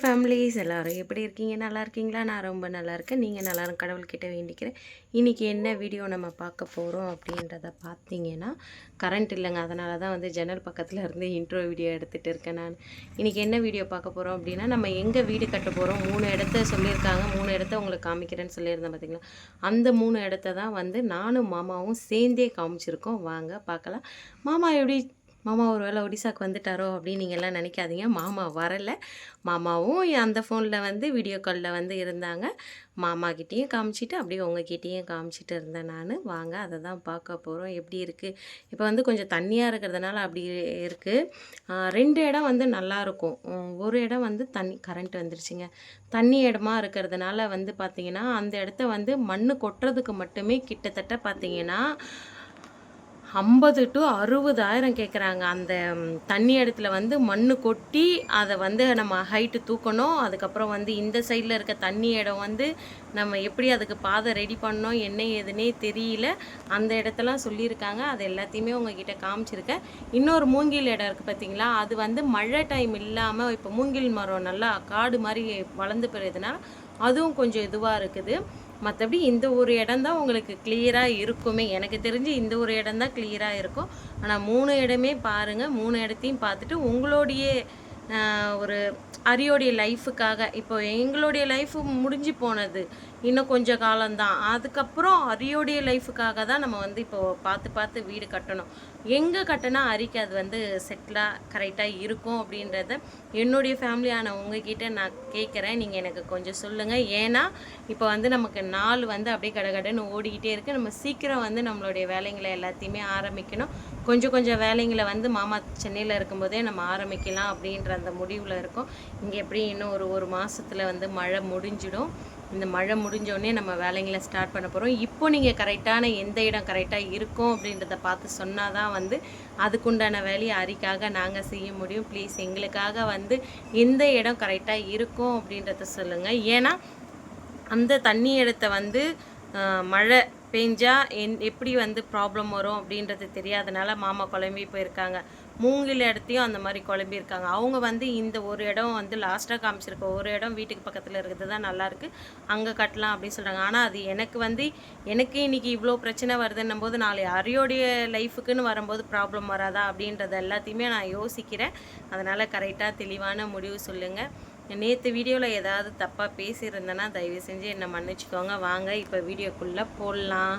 Families எல்லோரும் எப்படி இருக்கீங்க? நல்லா இருக்கீங்களா? நான் ரொம்ப நல்லா இருக்கேன். நீங்கள் நல்லா கடவுள்கிட்ட வேண்டிக்கிறேன். இன்றைக்கி என்ன வீடியோ நம்ம பார்க்க போகிறோம் அப்படின்றத பார்த்தீங்கன்னா கரண்ட் இல்லைங்க. அதனால தான் வந்து ஜன்னல் பக்கத்தில் இருந்து இன்ட்ரோ வீடியோ எடுத்துகிட்டு இருக்கேன் நான். இன்றைக்கி என்ன வீடியோ பார்க்க போகிறோம் அப்படின்னா நம்ம எங்கே வீடு கட்ட போகிறோம் மூணு இடத்த சொல்லியிருக்காங்க. மூணு இடத்த உங்களுக்கு காமிக்கிறேன்னு சொல்லியிருந்தேன் பார்த்தீங்களா அந்த மூணு இடத்த தான் வந்து நானும் மாமாவும் சேர்ந்தே காமிச்சிருக்கோம். வாங்க பார்க்கலாம். மாமா எப்படி மாமா ஒரு வேளை ஒடிசாக்கு வந்துட்டாரோ? அப்படின்னு நீங்கள்லாம் எல்லாம் நினைக்காதீங்க. மாமா வரலை. மாமாவும் அந்த ஃபோனில் வந்து வீடியோ காலில் வந்து இருந்தாங்க. மாமாக்கிட்டேயும் காமிச்சிட்டு அப்படியே உங்ககிட்டேயும் காமிச்சிட்டு இருந்தேன் நான். வாங்க அதை தான் பார்க்க போகிறோம் எப்படி இருக்குது இப்போ வந்து கொஞ்சம் தண்ணியாக இருக்கிறதுனால அப்படி இருக்குது ரெண்டு இடம் வந்து நல்லாயிருக்கும் ஒரு இடம் வந்து தண்ணி கரண்ட் வந்துருச்சுங்க. தண்ணி இடமா இருக்கிறதுனால வந்து பார்த்திங்கன்னா அந்த இடத்த வந்து மண் கொட்டுறதுக்கு மட்டுமே கிட்டத்தட்ட பார்த்திங்கன்னா ஐம்பது டு அறுபதாயிரம் கேட்குறாங்க அந்த தண்ணி இடத்துல வந்து மண் கொட்டி அதை வந்து நம்ம ஹைட்டு தூக்கணும். அதுக்கப்புறம் வந்து இந்த சைடில் இருக்க தண்ணி இடம் வந்து நம்ம எப்படி அதுக்கு பாதை ரெடி பண்ணோம் என்ன ஏதுன்னே தெரியல. அந்த இடத்தெல்லாம் சொல்லியிருக்காங்க. அது எல்லாத்தையுமே உங்ககிட்ட காமிச்சிருக்கேன். இன்னொரு மூங்கில் இடம் இருக்குது பார்த்தீங்களா அது வந்து மழை டைம் இல்லாமல் இப்போ மூங்கில் மரம் நல்லா காடு மாதிரி வளர்ந்து போயிருதுனால அதுவும் கொஞ்சம் இதுவாக இருக்குது. மற்றபடி இந்த ஒரு இடம் தான் உங்களுக்கு கிளியராக இருக்குமே. எனக்கு தெரிஞ்சு இந்த ஒரு இடம் தான் கிளியராக இருக்கும். ஆனால் மூணு இடமே பாருங்கள் மூணு இடத்தையும் பார்த்துட்டு உங்களுடைய ஆஹ், ஒரு அரியோடைய லைஃபுக்காக இப்போ எங்களுடைய லைஃப் முடிஞ்சு போனது. இன்னும் கொஞ்சம் காலம்தான். அதுக்கப்புறம் அரியோடைய லைஃபுக்காக தான் நம்ம வந்து இப்போ பார்த்து பார்த்து வீடு கட்டணும். எங்கே கட்டினா அரிக்கு அது வந்து செட்டிலாக கரெக்டாக இருக்கும் அப்படின்றத என்னுடைய ஃபேமிலியான உங்ககிட்ட நான் கேட்குறேன். நீங்கள் எனக்கு கொஞ்சம் சொல்லுங்கள் ஏன்னா இப்போ வந்து நமக்கு நாள் வந்து அப்படியே கடகடன்னு ஓடிக்கிட்டே இருக்குது நம்ம சீக்கிரம் வந்து நம்மளுடைய வேலைங்களை எல்லாத்தையுமே ஆரம்பிக்கணும். கொஞ்சம் கொஞ்சம் வேலைங்களை வந்து மாமா சென்னையில் இருக்கும்போதே நம்ம ஆரம்பிக்கலாம் அப்படின்ற அந்த முடிவில் இருக்கோம். இங்கே எப்படி இன்னும் ஒரு ஒரு மாதத்தில் வந்து மழை முடிஞ்சிடும். இந்த மழை முடிஞ்சோடனே நம்ம வேலைங்களை ஸ்டார்ட் பண்ண போகிறோம் இப்போ நீங்கள் கரெக்டான எந்த இடம் கரெக்டாக இருக்கும் அப்படின்றத பார்த்து சொன்னால் தான் வந்து அதுக்குண்டான வேலையை அறிக்காக நாங்கள் செய்ய முடியும். ப்ளீஸ் எங்களுக்காக வந்து எந்த இடம் கரெக்டாக இருக்கும் அப்படின்றத சொல்லுங்கள் ஏன்னா அந்த தண்ணி இடத்த வந்து மழை பெஞ்சா என் எப்படி வந்து ப்ராப்ளம் வரும் அப்படின்றது தெரியாதனால மாமா குழம்பி போயிருக்காங்க. மூங்கில் இடத்தையும் அந்த மாதிரி குழம்பி இருக்காங்க. அவங்க வந்து இந்த ஒரு இடம் வந்து லாஸ்ட்டாக காமிச்சிருக்க ஒரு இடம் வீட்டுக்கு பக்கத்தில் இருக்கிறது தான் நல்லாயிருக்கு அங்கே கட்டலாம் அப்படின்னு சொல்கிறாங்க ஆனால் அது எனக்கு வந்து எனக்கு இன்றைக்கி இவ்வளோ பிரச்சனை வருதுன்னும் போது நாளை அரியோடைய லைஃபுக்குன்னு வரும்போது ப்ராப்ளம் வராதா அப்படின்றத எல்லாத்தையுமே நான் யோசிக்கிறேன். அதனால் கரெக்டாக தெளிவான முடிவு சொல்லுங்கள் நேற்று வீடியோவில் ஏதாவது தப்பாக பேசியிருந்தேன்னா தயவு செஞ்சு என்னை மன்னிச்சுக்கோங்க. வாங்க இப்போ வீடியோக்குள்ளே போடலாம்.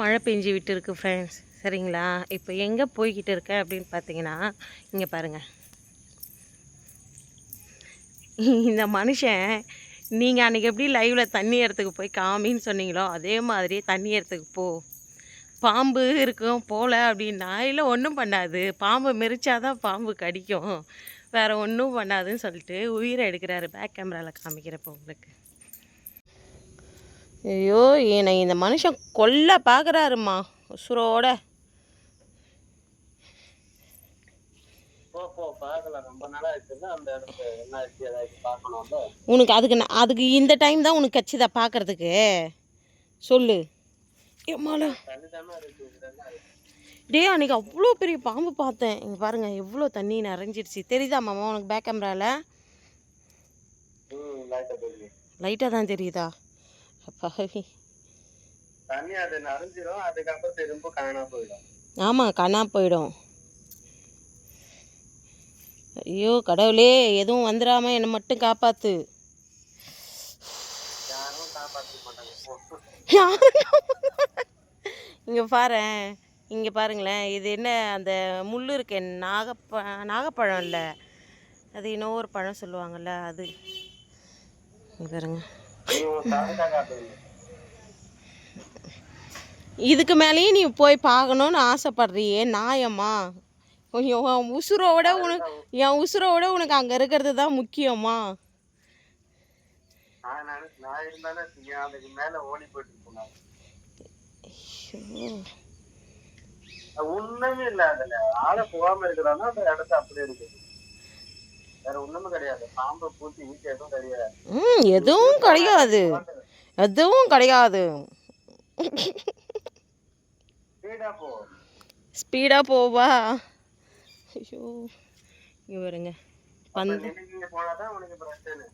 மழை பெஞ்சு விட்டு இருக்கு ஃப்ரெண்ட்ஸ் சரிங்களா? இப்போ எங்கே போய்கிட்டு இருக்கேன் அப்படின்னு பார்த்தீங்கன்னா இங்கே பாருங்கள் இந்த மனுஷன் நீங்கள் அன்றைக்கி எப்படி லைவில் தண்ணி இடத்துக்கு போய் காமின்னு சொன்னீங்களோ அதே மாதிரி தண்ணி இடத்துக்கு போ. பாம்பு இருக்கும் போல அப்படின்னா இல்லை ஒன்றும் பண்ணாது. பாம்பு மெரிச்சாதான் பாம்பு கடிக்கும். வேற ஒன்றும் பண்ணாதுன்னு சொல்லிட்டு உயிரை எடுக்கிறாரு பேக் கேமராவில் காமிக்கிறப்போ உங்களுக்கு. ஐயோ என்னை இந்த மனுஷன் கொல்ல பார்க்குறாருமா உசுரோட. உனக்கு அதுக்கு நான் அதுக்கு இந்த டைம் தான் உனக்கு கட்சிதா பார்க்கறதுக்கு சொல்லு. இருக்கு. டே அன்னைக்கு அவ்வளோ பெரிய பாம்பு பார்த்தேன். இங்கே பாருங்க எவ்வளோ தண்ணி நிறைஞ்சிடுச்சு. தெரியுதா மாமா உனக்கு பேக் கேமராவில் லைட்டாக தான் தெரியுதா? அப்பா. தண்ணி அது நிறைஞ்சிரும் அதுக்கப்புறம் திரும்ப காணாம போயிடும். ஆமாம் காணா போயிடும். ஐயோ கடவுளே எதுவும் வந்துடாம என்னை மட்டும் யாரும் காப்பாற்ற போ. இங்கே பாரு இங்கே பாருங்களேன். இது என்ன அந்த முள் இருக்கே? நாகப்ப நாகப்பழம் இல்லை? அது இன்னும் ஒரு பழம் சொல்லுவாங்கள்ல அது. பாருங்க. இதுக்கு மேலேயும் நீ போய் பார்க்கணுன்னு ஆசைப்படுறியே நாயம்மா. என் உசுரோட உனக்கு என் உசுரோட உனக்கு அங்கே இருக்கிறது தான் முக்கியமா? நான் இருந்தாலும் அதுக்கு ஓடி போயிட்டு போனாங்க ஒண்ணுமே இல்ல அதுல. ஆளை போகாம இருக்கிறாங்க அந்த இடத்த அப்படியே இருக்குது வேற ஒண்ணுமே கிடையாது. பாம்பு பூச்சி வீட்டு எதுவும் கிடையாது. ம் எதுவும் கிடையாது. எதுவும் கிடையாது. ஸ்பீடா போ. ஸ்பீடாக போவா. ஐயோ இங்கே வருங்க பிரச்சனை.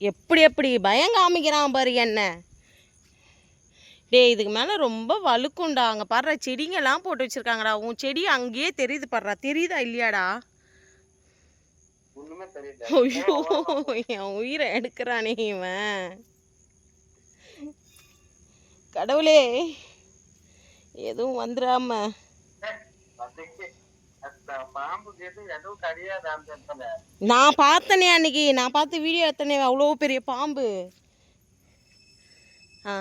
எப்படி எப்படி? பயம் காமிக்கிறான் பாரு என்ன. டேய் இதுக்கு மேலே ரொம்ப வழுக்குண்டா அங்கே பாடுற செடிங்கெல்லாம் போட்டு வச்சிருக்காங்கடா. உன் செடி அங்கேயே தெரியுது பாடுறா தெரியுதா இல்லையாடா? ஐயோ என் உயிரை எடுக்கிறானே இவன். கடவுளே எதுவும் வந்துடாம. நான் பார்த்தனே அன்னைக்கு. நான் பார்த்து வீடியோ எடுத்தனே அவ்வளோ பெரிய பாம்பு. ஆ.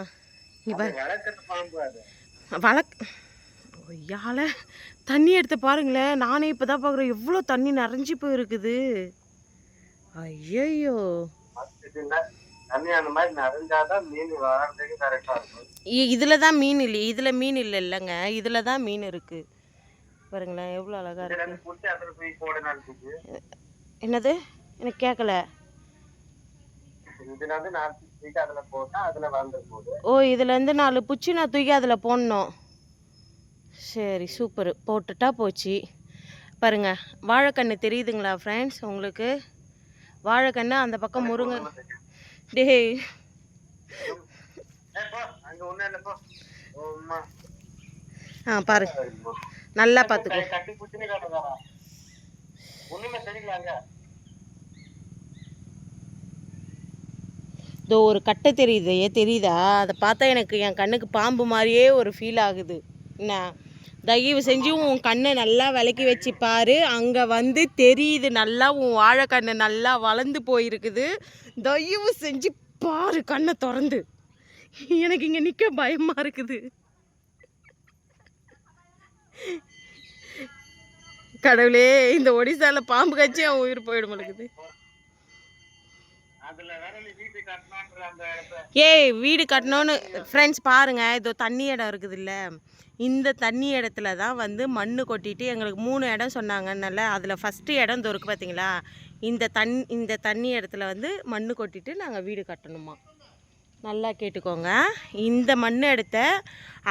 வழக் ஒய்யால தண்ணி எடுத்து பாருங்களேன். நானே இப்போ தான் பார்க்குறேன் எவ்வளோ தண்ணி நிறைஞ்சி போயிருக்குது. இருக்கும். இதில் தான் மீன் இல்லை இதில் மீன் இல்லை இல்லைங்க. இதில் தான் மீன் இருக்குது பாருங்களேன் எவ்வளோ அழகாக இருக்கு. என்னது? எனக்கு கேட்கல தூக்கி அதுல போட்டா அதுல வளர்ந்து போகுது ஓ இதுலேருந்து நாலு புச்சி நான் தூக்கி அதில் போடணும். சரி சூப்பர் போட்டுட்டா போச்சு. பாருங்க வாழைக்கண்ணு தெரியுதுங்களா ஃப்ரெண்ட்ஸ் உங்களுக்கு? வாழைக்கண்ணு அந்த பக்கம் முருங்கை டேய். ஆ பாரு. நல்லா பார்த்துக்கோ கட்டி புடிச்சுன்னு காட்டுறாரா ஒண்ணுமே தெரியல அங்க இதோ ஒரு கட்டை தெரியுது தெரியுதா? அதை பார்த்தா எனக்கு என் கண்ணுக்கு பாம்பு மாதிரியே ஒரு ஃபீல் ஆகுது. என்ன? தயவு செஞ்சு உன் கண்ணை நல்லா விளக்கி வச்சு பாரு. அங்கே வந்து தெரியுது நல்லா உன் வாழைக்கண்ணு நல்லா வளர்ந்து போயிருக்குது. தயவு செஞ்சு பாரு கண்ணை திறந்து. எனக்கு இங்கே நிற்க பயமாக இருக்குது. கடவுளே இந்த ஒடிசாவில் பாம்பு கட்சி அவன் உயிர் போயிடும் இருக்குது அதுல வேற நீ வீட்டு கட்டணுன்ற அந்த இடத்த ஏய் வீடு கட்டணும்னு ஃப்ரெண்ட்ஸ் பாருங்க இதோ தண்ணி இடம் இருக்குதுல்ல. இந்த தண்ணி இடத்துல தான் வந்து மண் கொட்டிட்டு எங்களுக்கு மூணு இடம் சொன்னாங்கன்னால அதில் ஃபஸ்ட்டு இடம் இதோ பார்த்தீங்களா இந்த தண் இந்த தண்ணி இடத்துல வந்து மண் கொட்டிட்டு நாங்கள் வீடு கட்டணுமா? நல்லா கேட்டுக்கோங்க. இந்த மண் இடத்த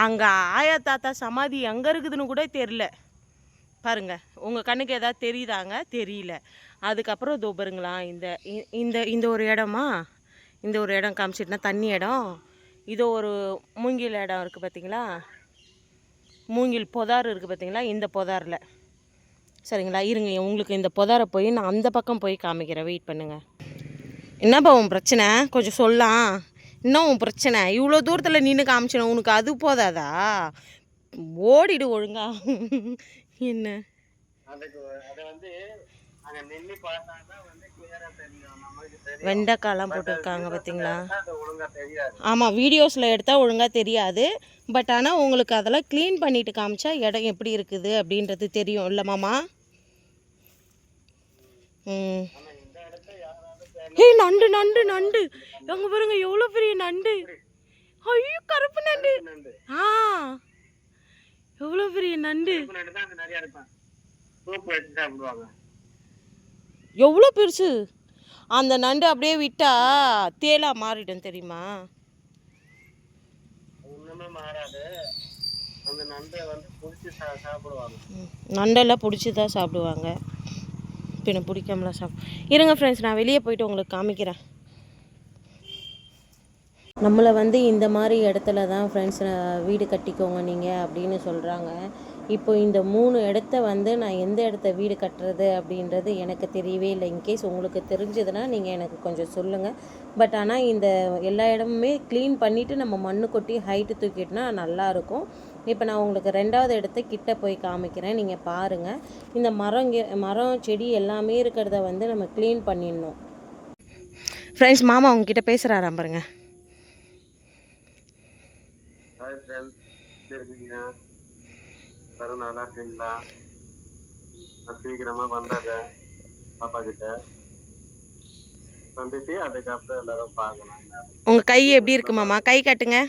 அங்கே ஆயா தாத்தா சமாதி எங்கே இருக்குதுன்னு கூட தெரில பாருங்கள் உங்கள் கண்ணுக்கு எதாவது தெரியுதாங்க? தெரியல. அதுக்கப்புறம் இதோ பாருங்களா இந்த இ- இந்த இந்த ஒரு இடமா? இந்த ஒரு இடம் காமிச்சிட்டுனா தண்ணி இடம். இதோ ஒரு மூங்கில் இடம் இருக்குது பார்த்தீங்களா மூங்கில் புதார் இருக்குது பார்த்தீங்களா இந்த புதாரில். சரிங்களா? இருங்க உங்களுக்கு இந்த புதாரை போய் நான் அந்த பக்கம் போய் காமிக்கிறேன். வெயிட் பண்ணுங்கள் என்னப்பா உன் பிரச்சனை? கொஞ்சம் சொல்லலாம். என்ன உன் பிரச்சனை? இவ்வளோ தூரத்தில் நின்று காமிச்சணும் உனக்கு அது போதாதா? ஓடிடு ஒழுங்கா. என்ன? வெண்டைக்காய்லாம் போட்டிருக்காங்க பார்த்தீங்களா? ஆமாம் வீடியோஸில் எடுத்தால் ஒழுங்காக தெரியாது. பட் ஆனால் உங்களுக்கு அதெல்லாம் க்ளீன் பண்ணிட்டு காமிச்சா இடம் எப்படி இருக்குது அப்படின்றது தெரியும். இல்லை மாமா? ம். ஏய் நண்டு நண்டு நண்டு. அங்கே பாருங்க எவ்வளோ பெரிய நண்டு. ஐயோ கருப்பு நண்டு. ஆ. எவ்வளோ பெரிய நண்டு? எவ்வளோ பெருசு? அந்த நண்டு அப்படியே விட்டா தேலா மாறிடும் தெரியுமா? ஒண்ணுமே மாறாது. அந்த நண்டை வந்து புடிச்சு சா சாப்பிடுவாங்க. ம், நண்டெல்லாம் பிடிச்சி தான் சாப்பிடுவாங்க. பின்ன பிடிக்காமலாம் சாப்பிடு இருங்க ஃப்ரெண்ட்ஸ் நான் வெளியே போயிட்டு உங்களுக்கு காமிக்கிறேன். நம்மளை வந்து இந்த மாதிரி இடத்துல தான் ஃப்ரெண்ட்ஸ் வீடு கட்டிக்கோங்க நீங்கள் அப்படின்னு சொல்கிறாங்க இப்போ இந்த மூணு இடத்த வந்து நான் எந்த இடத்த வீடு கட்டுறது அப்படின்றது எனக்கு தெரியவே இல்லை. இன்கேஸ் உங்களுக்கு தெரிஞ்சதுன்னா நீங்கள் எனக்கு கொஞ்சம் சொல்லுங்கள் பட் ஆனால் இந்த எல்லா இடமுமே க்ளீன் பண்ணிவிட்டு நம்ம மண்ணு கொட்டி ஹைட்டு தூக்கிட்டுனா நல்லாயிருக்கும் இப்போ நான் உங்களுக்கு ரெண்டாவது இடத்த கிட்ட போய் காமிக்கிறேன். நீங்கள் பாருங்கள் இந்த மரம் மரம் செடி எல்லாமே இருக்கிறத வந்து நம்ம க்ளீன் பண்ணிடணும். ஃப்ரெண்ட்ஸ் மாமா உங்ககிட்ட பேசுகிறாராம் பாருங்கள் ஹாய் எப்படி இருக்கீங்க எல்லாரும் நல்லா இருக்கீங்களா நான் சீக்கிரமா வந்தாங்க பாப்பா கிட்ட. வந்துட்டு அதுக்கப்புறம் எல்லாரும் பார்க்கலாம். உங்கள் கை எப்படி இருக்கு மாமா? கை காட்டுங்க.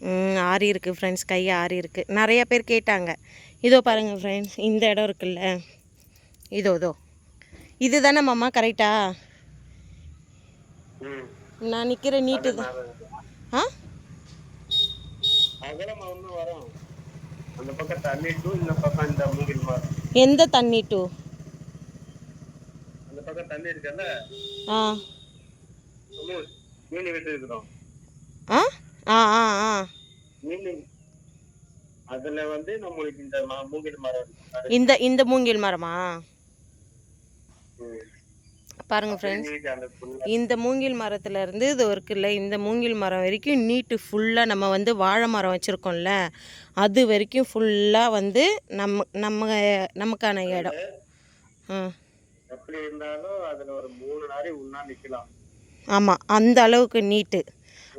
ம் ஆறி இருக்குது ஃப்ரெண்ட்ஸ் கை ஆறி இருக்குது நிறைய பேர் கேட்டாங்க. இதோ பாருங்கள் ஃப்ரெண்ட்ஸ் இந்த இடம் இருக்குல்ல. இதோ இதோ. இது தானே மாமா கரெக்டா ம். நான் நிற்கிற நீட்டு தான். ஆ? அகலமா ஒண்ணு வரும். அந்த பக்கம் தண்ணி டூ இந்த பக்கம் இந்த மூங்கில் மரம் எந்த தண்ணி டூ? அந்த பக்கம் தண்ணி இருக்குல்ல? ஆ. ஆ? ஆ ஆ ஆ. மீன். அதுல வந்து நம்மளுக்கு இந்த மூங்கில் மரம் இந்த இந்த மூங்கில் மரமா ம். பாருங்க ஃப்ரெண்ட்ஸ் இந்த மூங்கில் மரத்துல இருந்து இது இருக்குல்ல இந்த மூங்கில் மரம் வரைக்கும் நீட்டு ஃபுல்லாக நம்ம வந்து வாழை மரம் வச்சுருக்கோம்ல அது வரைக்கும் ஃபுல்லாக வந்து நம்ம நம்ம நமக்கான இடம். ஆமாம் அந்த அளவுக்கு நீட்டு.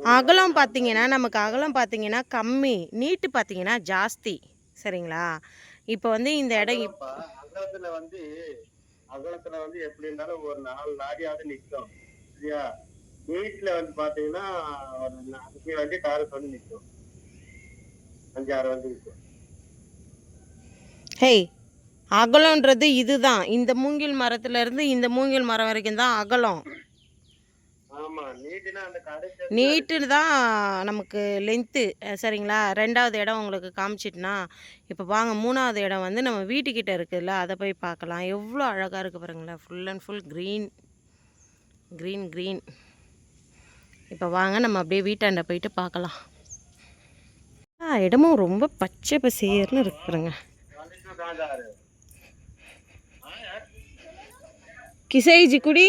அகலம் பார்த்தீங்கன்னா நமக்கு அகலம் பார்த்தீங்கன்னா கம்மி. நீட்டு பார்த்தீங்கன்னா ஜாஸ்தி. சரிங்களா? இப்போ வந்து இந்த இடம் இப்- அப்பா, அகலத்துல வந்து அகலத்துல வந்து எப்படி இருந்தாலும் ஒரு நாலு லாரியாவது நிற்கும் சரியா? வீட்டுல வந்து பாத்தீங்கன்னா ஒரு அஞ்சு வண்டி காருக்கு வந்து நிற்கும் அஞ்சாறு வண்டி நிற்கும் ஹேய் அகலன்றது இதுதான். இந்த மூங்கில் மரத்துல இருந்து இந்த மூங்கில் மரம் வரைக்கும் தான் அகலம். ஆமா நீட்டுனா அந்த கடைசி நீட்டு தான் நமக்கு லென்த்து சரிங்களா? ரெண்டாவது இடம் உங்களுக்கு காமிச்சிட்டுனா இப்போ வாங்க மூணாவது இடம் வந்து நம்ம வீட்டுக்கிட்ட இருக்குதுல்ல அதை போய் பார்க்கலாம். எவ்வளோ அழகாக இருக்குது பாருங்களேன். Full and full green green green இப்போ வாங்க நம்ம அப்படியே வீட்டாண்ட போயிட்டு பார்க்கலாம். ஆ இடமும் ரொம்ப பச்சை பசேர்னு இருக்கு பாருங்க. வந்துட்டு காஞ்சாரு கிசைஜி குடி.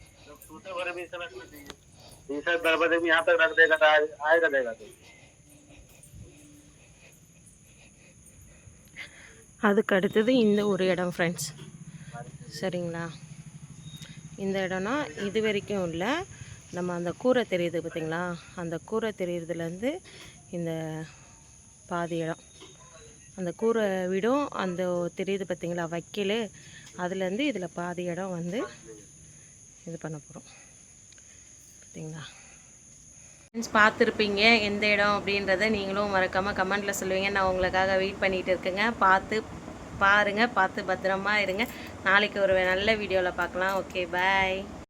पैर मला हात मारी कुदरत आहे मोठा कुदरत आहे लोग गलती से रहना बच्चा वैसा रखना चाहिए जब टूटे भरे भी ऐसा रखना चाहिए ऐसा दरवाजे में यहाँ तक रख देगा तो आए- आएगा देगा तो அதுக்கு அடுத்தது இந்த ஒரு இடம் ஃப்ரெண்ட்ஸ் சரிங்களா இந்த இடம்னா இது வரைக்கும் இல்லை நம்ம அந்த கூரை தெரியுது பார்த்தீங்களா அந்த கூரை தெரியுறதுலேருந்து இந்த பாதி இடம் அந்த கூரை வீடும் அந்த தெரியுது பார்த்தீங்களா வைக்கல் அதுலேருந்து இதில் பாதி இடம் வந்து இது பண்ண போகிறோம் பார்த்தீங்களா ஃப்ரெண்ட்ஸ் பார்த்துருப்பீங்க எந்த இடம் அப்படின்றத நீங்களும் மறக்காமல் கமெண்ட்டில் சொல்லுவீங்க. நான் உங்களுக்காக வெயிட் பண்ணிகிட்டு இருக்கேங்க. பார்த்து பாருங்கள் பார்த்து பத்திரமா இருங்க. நாளைக்கு ஒரு நல்ல வீடியோவில் பார்க்கலாம். Okay bye